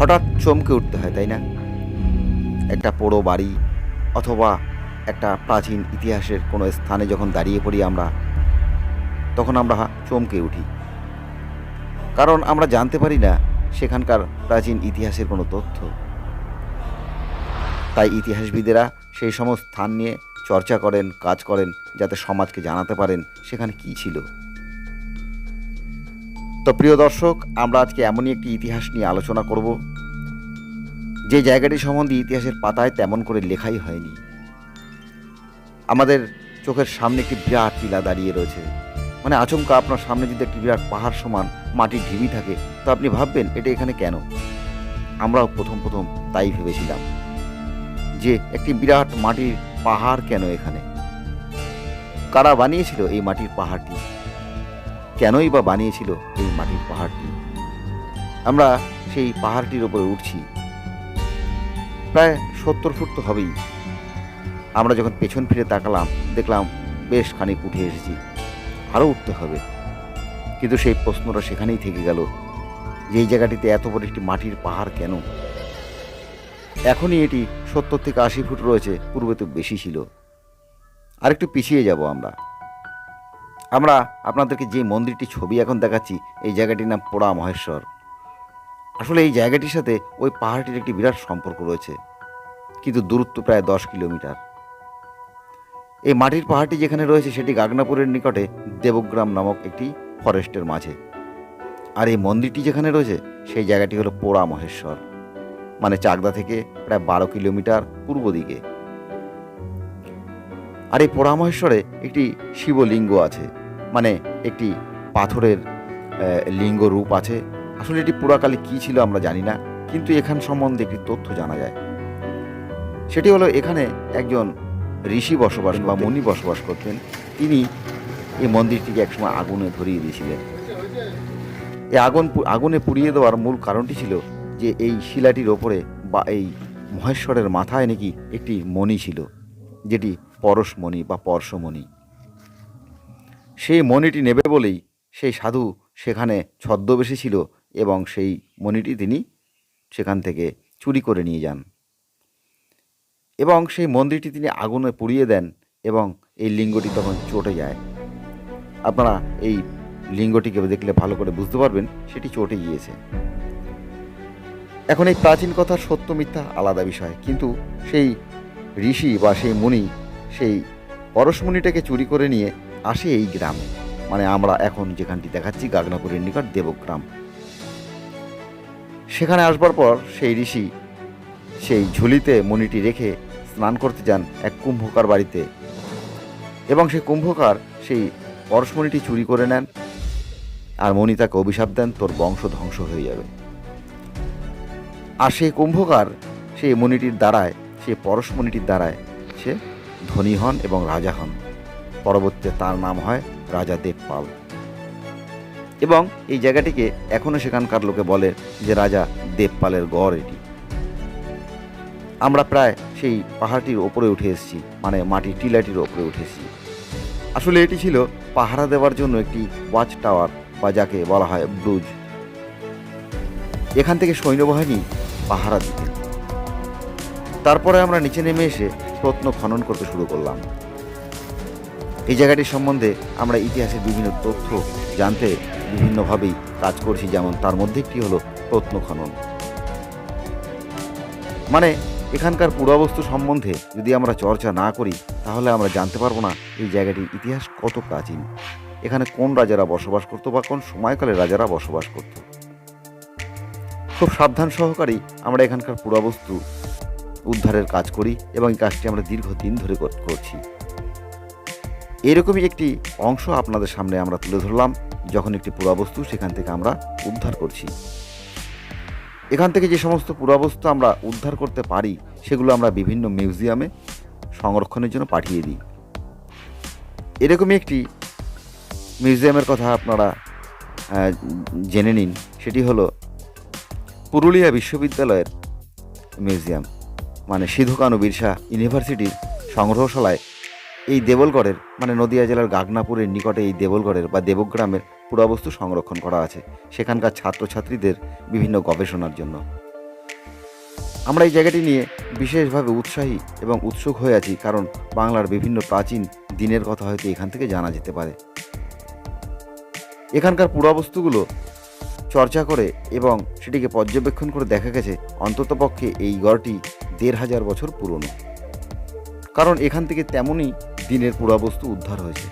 হঠাৎ চমকে উঠতে হয়, তাই না? একটা পোড়ো বাড়ি অথবা একটা প্রাচীন ইতিহাসের কোনো স্থানে যখন দাঁড়িয়ে পড়ি আমরা, তখন আমরা চমকে উঠি। কারণ আমরা জানতে পারি না সেখানকার প্রাচীন ইতিহাসের কোনো তথ্য। তাই ইতিহাসবিদেরা সেই সমস্ত স্থান নিয়ে চর্চা করেন, কাজ করেন, যাতে সমাজকে জানাতে পারেন সেখানে কী ছিল। তো প্রিয় দর্শক, আমরা আজকে এমনই একটি ইতিহাস নিয়ে আলোচনা করব যে জায়গাটি সম্বন্ধে ইতিহাসের পাতায় তেমন করে লেখাই হয়নি। আমাদের চোখের সামনে একটি বিরাট টিলা দাঁড়িয়ে রয়েছে। মানে আচমকা আপনার সামনে যদি একটি বিরাট পাহাড় সমান মাটির ঢিবি থাকে, তো আপনি ভাববেন এটা এখানে কেন? আমরাও প্রথম প্রথম তাই ভেবেছিলাম। যে একটি বিরাট মাটির পাহাড় কেন এখানে? কারা বানিয়েছিল এই মাটির পাহাড়টি? কেনই বা বানিয়েছিল এই মাটির পাহাড়টি? আমরা সেই পাহাড়টির ওপরে উঠছি। প্রায় সত্তর ফুট তো হবেই। আমরা যখন পেছন ফিরে তাকালাম, দেখলাম বেশ খানিক উঠে এসেছি। আরও উঠতে হবে। কিন্তু সেই প্রশ্নটা সেখানেই থেকে গেল যে এই জায়গাটিতে এত বড় একটি মাটির পাহাড় কেন? এখনই এটি সত্তর থেকে আশি ফুট রয়েছে, পূর্বে তো বেশি ছিল। আর একটু পিছিয়ে যাব আমরা। আমরা আপনাদেরকে যে মন্দিরটি ছবি এখন দেখাচ্ছি, এই জায়গাটির নাম পোড়া মহেশ্বর। আসলে এই জায়গাটির সাথে ওই পাহাড়টির একটি বিরাট সম্পর্ক রয়েছে, কিন্তু দূরত্ব প্রায় দশ কিলোমিটার। এই মাটির পাহাড়টি যেখানে রয়েছে সেটি গাগনাপুরের নিকটে দেবগ্রাম নামক একটি ফরেস্টের মাঝে। আর এই মন্দিরটি যেখানে রয়েছে, সেই জায়গাটি হলো পোড়া মহেশ্বর মানে চাকদা থেকে প্রায় বারো কিলোমিটার পূর্ব দিকে। আর এই পোড়া মহেশ্বরে একটি শিবলিঙ্গ আছে মানে একটি পাথরের লিঙ্গ রূপ আছে আসলে এটি পুরাকালে কী ছিল আমরা জানি না কিন্তু এখান সম্বন্ধে একটি তথ্য জানা যায়। সেটি হলো এখানে একজন ঋষি বসবাস বা মুনি বসবাস করতেন। তিনি এই মন্দিরটিকে একসময় আগুনে ধরিয়ে দিয়েছিলেন। এই আগুন আগুনে পুড়িয়ে দেওয়ার মূল কারণটি ছিল যে এই শিলাটির ওপরে বা এই মহেশ্বরের মাথায় নাকি একটি মণি ছিল যেটি পরশমণি বা পরশমণি সেই মণিটি নেবে বলেই সেই সাধু সেখানে ছদ্মবেশী ছিল এবং সেই মণিটি তিনি সেখান থেকে চুরি করে নিয়ে যান। এবং সেই মন্দিরটি তিনি আগুনে পুড়িয়ে দেন এবং এই লিঙ্গটি তখন চটে যায়। আপনারা এই লিঙ্গটিকে দেখলে ভালো করে বুঝতে পারবেন সেটি চটে গিয়েছে। এখন এই প্রাচীন কথার সত্য মিথ্যা আলাদা বিষয়। কিন্তু সেই ঋষি বা সেই মুনি সেই পরশমণিটাকে চুরি করে নিয়ে আসে এই গ্রামে। মানে আমরা এখন যেখানটি দেখাচ্ছি, গাগনাপুরের নিকট দেবগ্রাম। সেখানে আসবার পর সেই ঋষি সেই ঝুলিতে মণিটি রেখে স্নান করতে যান এক কুম্ভকার বাড়িতে। এবং সেই কুম্ভকার সেই পরশমণিটি চুরি করে নেন আর মণি তাকে অভিশাপ দেন, তোর বংশ ধ্বংস হয়ে যাবে। আর সেই কুম্ভকার সেই মণিটির দ্বারায়, সেই পরশমণিটির দ্বারায় সে ধনী হন এবং রাজা হন। পরবর্তীতে তার নাম হয় রাজা দেবপাল। এবং এই জায়গাটিকে এখনও সেখানকার লোকে বলে যে রাজা দেবপালের গড় এটি। আমরা প্রায় সেই পাহাড়টির ওপরে উঠে এসেছি মানে মাটির টিলাটির ওপরে উঠে এসেছি। আসলে এটি ছিল পাহারা দেওয়ার জন্য একটি ওয়াচ টাওয়ার বা যাকে বলা হয় ব্রুজ। এখান থেকে সৈন্যবাহিনী পাহারা দিতেন। তারপরে আমরা নিচে নেমে এসে প্রত্ন খনন করতে শুরু করলাম। এই জায়গাটির সম্বন্ধে আমরা ইতিহাসের বিভিন্ন তথ্য জানতে বিভিন্নভাবেই কাজ করছি, যেমন তার মধ্যে একটি হলো প্রত্ন খনন। মানে এখানকার পুরাবস্তু সম্বন্ধে যদি আমরা চর্চা না করি, তাহলে আমরা জানতে পারব না এই জায়গাটির ইতিহাস কত প্রাচীন। এখানে কোন রাজারা বসবাস করতো বা কোন সময়কালে রাজারা বসবাস করত। খুব সাবধান সহকারেই আমরা এখানকার পুরাবস্তু উদ্ধারের কাজ করি এবং এই কাজটি আমরা দীর্ঘদিন ধরে করছি। এরকমই একটি অংশ আপনাদের সামনে আমরা তুলে ধরলাম, যখন একটি পুরাবস্তু সেখান থেকে আমরা উদ্ধার করছি। এখান থেকে যে সমস্ত পুরাবস্তু আমরা উদ্ধার করতে পারি, সেগুলো আমরা বিভিন্ন মিউজিয়ামে সংরক্ষণের জন্য পাঠিয়ে দিই। এরকমই একটি মিউজিয়ামের কথা আপনারা জেনে নিন, সেটি হলো পুরুলিয়া বিশ্ববিদ্যালয়ের মিউজিয়াম মানে সিধু কানু বিরসা ইউনিভার্সিটির সংগ্রহশালায় এই দেবলগড়ের মানে নদিয়া জেলার গাগনাপুরের নিকটে এই দেবলগড়ের বা দেবগ্রামের পুরাবস্তু সংরক্ষণ করা আছে সেখানকার ছাত্রছাত্রীদের বিভিন্ন গবেষণার জন্য। আমরা এই জায়গাটি নিয়ে বিশেষভাবে উৎসাহী এবং উৎসুক হয়ে আছি কারণ বাংলার বিভিন্ন প্রাচীন দিনের কথা হয়তো এখান থেকে জানা যেতে পারে। এখানকার পুরাবস্তুগুলো চর্চা করে এবং সেটিকে পর্যবেক্ষণ করে দেখা গেছে অন্ততপক্ষে এই গড়টি দেড় হাজার বছর পুরনো। কারণ এখান থেকে তেমনই দিনের পুরাবস্তু উদ্ধার হয়েছে।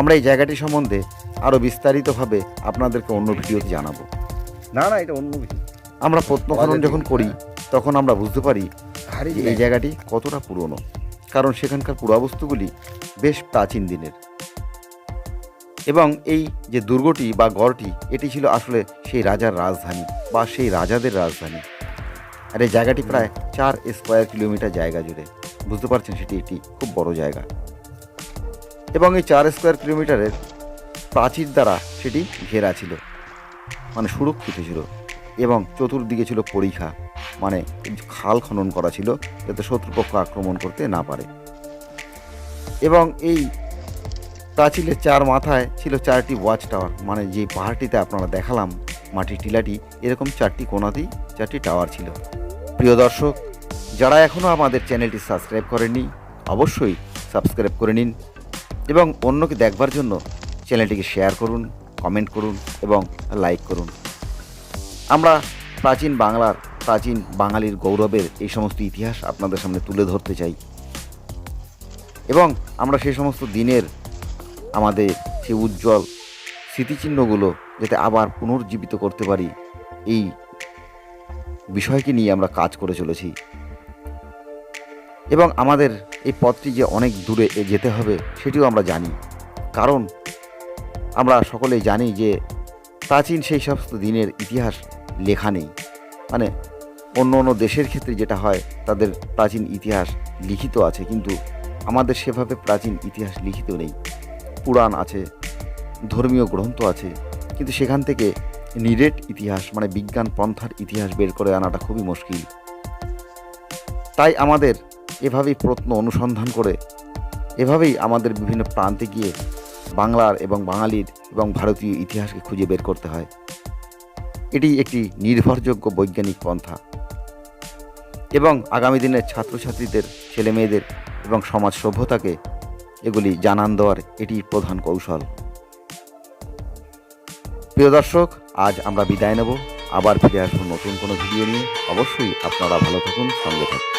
আমরা এই জায়গাটি সম্বন্ধে আরও বিস্তারিতভাবে আপনাদেরকে অন্য ভিডিওতে জানাব। না না এটা অন্য কিছু আমরা প্রত্নখনন যখন করি তখন আমরা বুঝতে পারি যে এই জায়গাটি কতটা পুরনো কারণ সেখানকার পুরাবস্তুগুলি বেশ প্রাচীন দিনের। এবং এই যে দুর্গটি বা গড়টি এটি ছিল আসলে সেই রাজার রাজধানী বা সেই রাজাদের রাজধানী। আর এই জায়গাটি প্রায় চার স্কোয়ার কিলোমিটার জায়গা জুড়ে। বুঝতে পারছেন সেটি একটি খুব বড় জায়গা। এবং এই চার স্কোয়ার কিলোমিটারের প্রাচীর দ্বারা সেটি ঘেরা ছিল মানে সুরক্ষিত ছিল এবং চতুর্দিকে ছিল পরীক্ষা মানে খাল খনন করা ছিল যাতে শত্রুপক্ষ আক্রমণ করতে না পারে। এবং এই প্রাচীরের চার মাথায় ছিল চারটি ওয়াচ টাওয়ার মানে যে পাহাড়টিতে আপনারা দেখালাম, মাটির টিলাটি, এরকম চারটি কোনাতেই চারটি টাওয়ার ছিল। প্রিয় দর্শক যারা এখনও আমাদের চ্যানেলটি সাবস্ক্রাইব করেননি, অবশ্যই সাবস্ক্রাইব করে নিন এবং অন্যকে দেখবার জন্য চ্যানেলটিকে শেয়ার করুন, কমেন্ট করুন এবং লাইক করুন। আমরা প্রাচীন বাংলার, প্রাচীন বাঙালির গৌরবের এই সমস্ত ইতিহাস আপনাদের সামনে তুলে ধরতে চাই। এবং আমরা সেই সমস্ত দিনের আমাদের সেই উজ্জ্বল স্মৃতিচিহ্নগুলো যাতে আবার পুনর্জীবিত করতে পারি, এই বিষয়কে নিয়ে আমরা কাজ করে চলেছি। এবং আমাদের এই পথটি যে অনেক দূরে যেতে হবে, সেটিও আমরা জানি। কারণ আমরা সকলেই জানি যে প্রাচীন সেই সমস্ত দিনের ইতিহাস লেখা নেই। মানে অন্য অন্য দেশের ক্ষেত্রে যেটা হয়, তাদের প্রাচীন ইতিহাস লিখিত আছে, কিন্তু আমাদের সেভাবে প্রাচীন ইতিহাস লিখিত নেই। পুরাণ আছে, ধর্মীয় গ্রন্থ আছে, কিন্তু সেখান থেকে নিরেট ইতিহাস মানে বিজ্ঞান পন্থার ইতিহাস বের করে আনাটা খুবই মুশকিল। তাই আমাদের এভাবেই প্রত্ন অনুসন্ধান করে, এভাবেই আমাদের বিভিন্ন প্রান্তে গিয়ে বাংলার এবং বাঙালির এবং ভারতীয় ইতিহাসকে খুঁজে বের করতে হয়। এটি একটি নির্ভরযোগ্য বৈজ্ঞানিক পন্থা। এবং আগামী দিনের ছাত্রছাত্রীদের, ছেলেমেয়েদের এবং সমাজ সভ্যতাকে এগুলি জানান দেওয়ার এটি প্রধান কৌশল। প্রিয় দর্শক, আজ আমরা বিদায় নেব। আবার ফিরে আসব নতুন কোনো ভিডিও নিয়ে। অবশ্যই আপনারা ভালো থাকুন, সঙ্গে থাকুন।